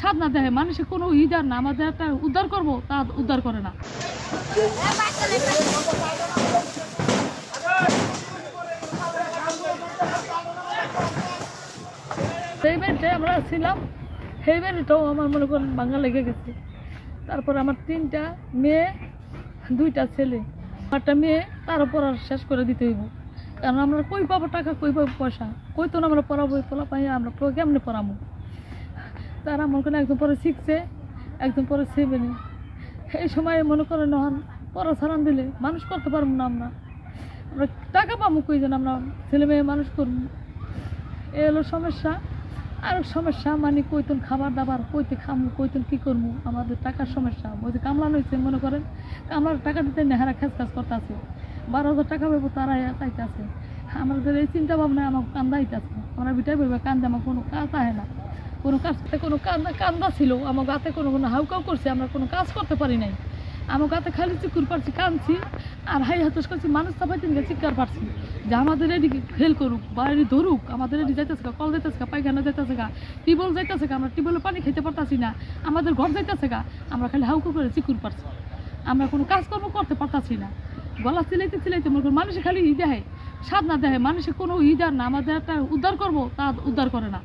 সাত না দেয় মানুষের কোনো ইদার না, আমাদের একটা উদ্ধার করব, তা উদ্ধার করে না। আমরা ছিলাম, সেই বেডেটাও আমার মনে করেন বাংলা লেগে গেছে। তারপর আমার তিনটা মেয়ে, দুইটা ছেলে। একটা মেয়ে, তার উপর আর শেষ করে দিতে হইব। কারণ আমরা কই পাবো টাকা, কই পাবো পয়সা? কই তো আমরা পড়াবো পোলা পাই আমরা কেমনে পড়াবো তারা মনে করেন একদম পরে শিখছে, একদম পরে সেভেনে এই সময় মনে করেন হন পড়া ছাড়ান দিলে মানুষ করতে পারব না আমরা। আমরা টাকা পাবো কই যেন আমরা ছেলে মেয়ে মানুষ করব। এ হলো সমস্যা। আর সমস্যা মানে কইতন খাবার দাবার কইতে খামু কইতন কি করব? আমাদের টাকার সমস্যা। ওই যে কামলা হয়েছে মনে করেন, কামলার টাকা দিতে নেহারা খেস খাস করতে আছে বারো হাজার টাকা পাবো তারা চাইতে আছে আমাদের এই চিন্তা ভাবনা আমার কান্দাইতেছে আমরা বিটাই বলবে, কান্দে আমার কোনো কাজ আহে না। কোনো কাজ কোনো কান্দা কান্দা ছিল। আমার গাতে কোনো কোনো হাউকাউ করছে, আমরা কোনো কাজ করতে পারি নাই। আমার গাতে খালি চিকুর পারছি, কাঁদছি, আর হাই হাতস করছি, মানুষ চাপাইতে নিয়ে চিৎকার পারছি। যে আমাদের এদিকে ফেল করুক বা এটি ধরুক, আমাদের এটি যাইতেছে গা, কল যাইতেছে গা, পায়খানা যাইতেছে গা টিবল যাইতেছে গা, আমরা টিবলে পানি খেতে পারতাছি না, আমাদের ঘর যাইতেছে গা, আমরা খালি হাউকু করে চিকুর পারছি। আমরা কোনো কাজকর্ম করতে পারতাছি না। গলা চিলাইতে চিলাইতে মনে করি মানুষে খালি ই দেয় স্বাদ না দেয় মানুষে কোনো ই দেয় না, আমাদের একটা উদ্ধার করব, তা উদ্ধার করে না।